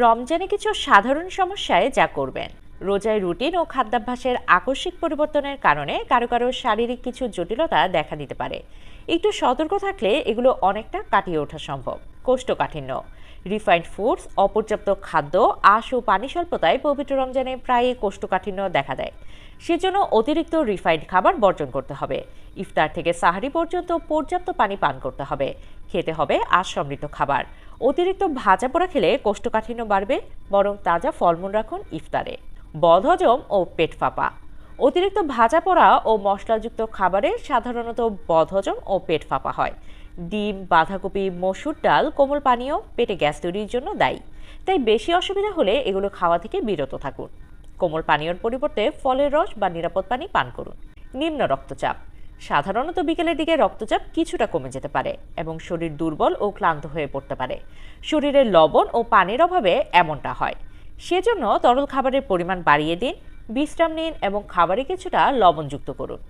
রমজানে কিছু সাধারণ সমস্যায় যা করবেন। রোজায় রুটিন ও খাদ্যাভ্যাসের আকস্মিক পরিবর্তনের কারণে কারও কারও শারীরিক কিছু জটিলতা দেখা দিতে পারে। একটু সতর্ক থাকলে এগুলো অনেকটা কাটিয়ে ওঠা সম্ভব। কোষ্ঠকাঠিন্য রিফাইন্ড ফুডস অপর্যাপ্ত খাদ্য, আশ ও পানি স্বল্পতায় পবিত্র রমজানে প্রায়ই কোষ্ঠকাঠিন্য দেখা দেয়। সেজন্য অতিরিক্ত রিফাইন্ড খাবার বর্জন করতে হবে। ইফতার থেকে সাহারি পর্যন্ত পর্যাপ্ত পানি পান করতে হবে। খেতে হবে আশ সমৃদ্ধ খাবার। অতিরিক্ত ভাজা পোড়া খেলে কোষ্ঠকাঠিন্য বাড়বে, বরং তাজা ফলমূল রাখুন ইফতারে। বদহজম ও পেট ফাঁপা। অতিরিক্ত ভাজা পোড়া ও মশলাযুক্ত খাবারে সাধারণত বদহজম ও পেট ফাঁপা হয়। ডিম, বাঁধাকপি, মসুর ডাল, কোমল পানীয়, পেটে গ্যাস তৈরির জন্য দায়ী। তাই বেশি অসুবিধা হলে এগুলো খাওয়া থেকে বিরত থাকুন। কোমল পানীয়র পরিবর্তে ফলের রস বা নিরাপদ পানি পান করুন। নিম্ন রক্তচাপ। সাধারণত বিকেলের দিকে রক্তচাপ কিছুটা কমে যেতে পারে এবং শরীর দুর্বল ও ক্লান্ত হয়ে পড়তে পারে। শরীরে লবণ ও পানির অভাবে এমনটা হয়। সেজন্য তরল খাবারের পরিমাণ বাড়িয়ে দিন, বিশ্রাম নিন এবং খাবারে কিছুটা লবণযুক্ত করুন।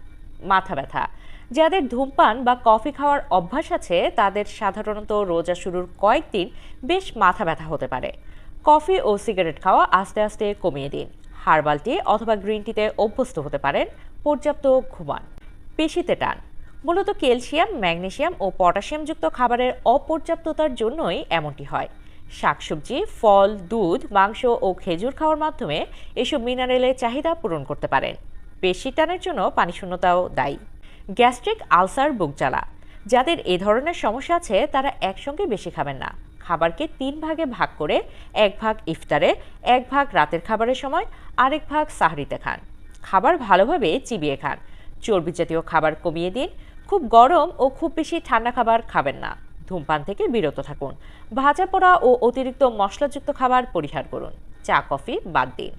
মাথা ব্যথা। যাদের ধূমপান বা কফি খাওয়ার অভ্যাস আছে, তাদের সাধারণত রোজা শুরুর কয়েকদিন বেশ মাথা ব্যথা হতে পারে। কফি ও সিগারেট খাওয়া আস্তে আস্তে কমিয়ে দিন। হার্বাল টি অথবা গ্রিন টিতে অভ্যস্ত হতে পারেন। পর্যাপ্ত ঘুমান। পেশিতে টান। মূলত ক্যালসিয়াম ম্যাগনেশিয়াম ও পটাশিয়ামযুক্ত খাবারের অপর্যাপ্ততার জন্যই এমনটি হয়। শাকসবজি, ফল, দুধ, মাংস ও খেজুর খাওয়ার মাধ্যমে এসব মিনারেলের চাহিদা পূরণ করতে পারেন। পেশি টানের জন্য পানিশূন্যতাও দায়ী। গ্যাস্ট্রিক আলসার বুক জ্বালা যাদের এ ধরনের সমস্যা আছে, তারা একসঙ্গে বেশি খাবেন না। খাবারকে তিন ভাগে ভাগ করে এক ভাগ ইফতারে, এক ভাগ রাতের খাবারের সময়, আরেক ভাগ সাহরিতে খান। খাবার ভালোভাবে চিবিয়ে খান। চর্বি জাতীয় খাবার কমিয়ে দিন। খুব গরম ও খুব বেশি ঠান্ডা খাবার খাবেন না। ধূমপান থেকে বিরত থাকুন। ভাজা পোড়া ও অতিরিক্ত মশলাযুক্ত খাবার পরিহার করুন। চা, কফি বাদ দিন।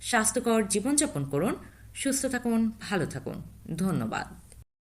স্বাস্থ্যকর জীবনযাপন করুন। সুস্থ থাকুন, ভালো থাকুন। ধন্যবাদ।